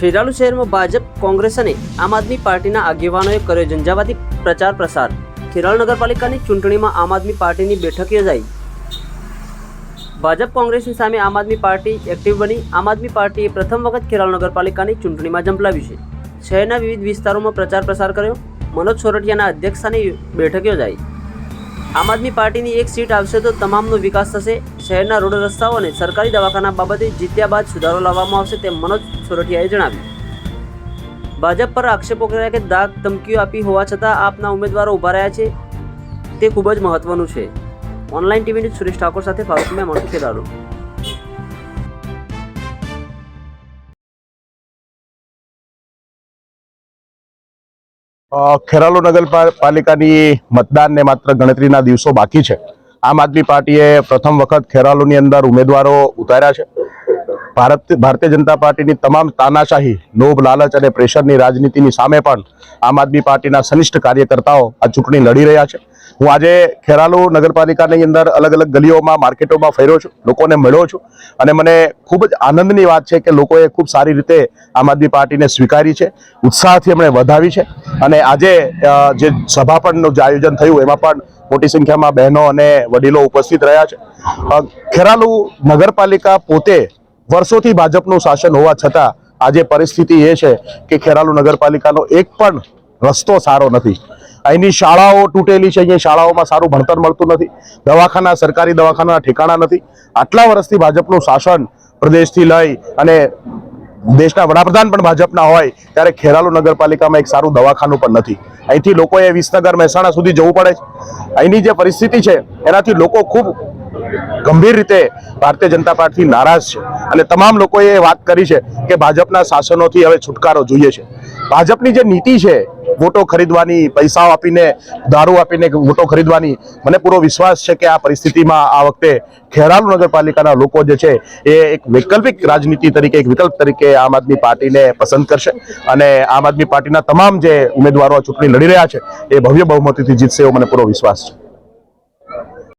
ખેરાલુ શહેરમાં ભાજપ, કોંગ્રેસ અને આમ આદમી પાર્ટીના આગેવાનોએ કર્યો ઝંઝાવાતી પ્રચાર પ્રસાર. ખેરાલુ નગરપાલિકાની ચૂંટણીમાં આમ આદમી પાર્ટીની બેઠક યોજાઈ. ભાજપ, કોંગ્રેસની સામે આમ આદમી પાર્ટી એક્ટિવ બની. આમ આદમી પાર્ટીએ પ્રથમ વખત ખેરાલુ નગરપાલિકાની ચૂંટણીમાં ઝંપલાવ્યું છે. શહેરના વિવિધ વિસ્તારોમાં પ્રચાર પ્રસાર કર્યો. મનોજ સોરઠિયાના અધ્યક્ષસ્થાને બેઠક યોજાઈ. આમ આદમી પાર્ટીની એક સીટ આવશે તો તમામનો વિકાસ થશે. શહેરના રોડ રસ્તાઓ અને સરકારી દવાખાના બાબતે જીત્યા બાદ સુધારો લાવવામાં આવશે તેમ મનોજ સોરઠિયાએ જણાવ્યું. ભાજપ પર આક્ષેપો કર્યા કે દાગ ધમકીઓ આપી હોવા છતાં આપના ઉમેદવારો ઊભા રહ્યા છે. તે ખૂબ જ મહત્વનું છે. Online TV news Suresh Thakor સાથે ફારૂક ખેરાલુ. અ, ખેરાલુ નગરપાલિકાની મતદાનને માત્ર ગણતરીના દિવસો બાકી છે. આમ આદમી પાર્ટીએ પ્રથમ વખત ખેરાલુની અંદર ઉમેદવારો ઉતાર્યા છે. ભારત, ભારતીય જનતા પાર્ટીની તમામ તાનાશાહી, લોભ, લાલચ અને પ્રેશરની રાજનીતિની સામે પણ આમ આદમી પાર્ટીના સનિષ્ઠ કાર્યકર્તાઓ આ ચૂંટણી લડી રહ્યા છે. હું આજે ખેરાલુ નગરપાલિકાની અંદર અલગ અલગ ગલીઓમાં, માર્કેટોમાં ફેર્યો છું, લોકોને મળ્યો છું અને મને ખૂબ જ આનંદની વાત છે કે લોકોએ ખૂબ સારી રીતે આમ આદમી પાર્ટીને સ્વીકારી છે, ઉત્સાહથી એમણે વધાવી છે અને આજે જે સભા પણનું જે આયોજન થયું એમાં પણ મોટી સંખ્યામાં બહેનો અને વડીલો ઉપસ્થિત રહ્યા છે. ખેરાલુ નગરપાલિકા પોતે વર્ષોથી ભાજપનું શાસન હોવા છતાં આજે પરિસ્થિતિ એ છે કે ખેરાલુ નગરપાલિકાનો એક પણ રસ્તો સારો નથી. અહીંની શાળાઓ તૂટેલી છે, અહીંયા શાળાઓમાં સારું ભણતર મળતું નથી, દવાખાના, સરકારી દવાખાના ઠેકાણા નથી. આટલા વર્ષથી ભાજપનું શાસન પ્રદેશથી લઈ અને દેશના વડાપ્રધાન પણ ભાજપના હોય, ત્યારે ખેરાલુ નગરપાલિકામાં એક સારું દવાખાનું પણ નથી. અહીંથી લોકોએ વિસનગર, મહેસાણા સુધી જવું પડે છે. અહીંની જે પરિસ્થિતિ છે, એનાથી લોકો ખૂબ ગંભીર રીતે ભારતીય જનતા પાર્ટી નારાજ છે. અને તમામ લોકોએ વાત કરી છે કે ભાજપના શાસનોથી હવે છુટકારો જોઈએ છે. ભાજપની જે નીતિ છે વોટો ખરીદવાની પૈસાઓ આપીને, દારૂ આપીને વોટો ખરીદવાની મને પૂરો વિશ્વાસ છે કે આ પરિસ્થિતિમાં આ વખતે ખેરાલુ નગરપાલિકાના લોકો જે છે એ એક વૈકલ્પિક રાજનીતિ તરીકે, એક વિકલ્પ તરીકે આમ આદમી પાર્ટીને પસંદ કરશે. અને આમ આદમી પાર્ટીના તમામ જે ઉમેદવારો ચૂંટણી લડી રહ્યા છે, એ ભવ્ય બહુમતીથી જીતશે એવો મને પૂરો વિશ્વાસ છે.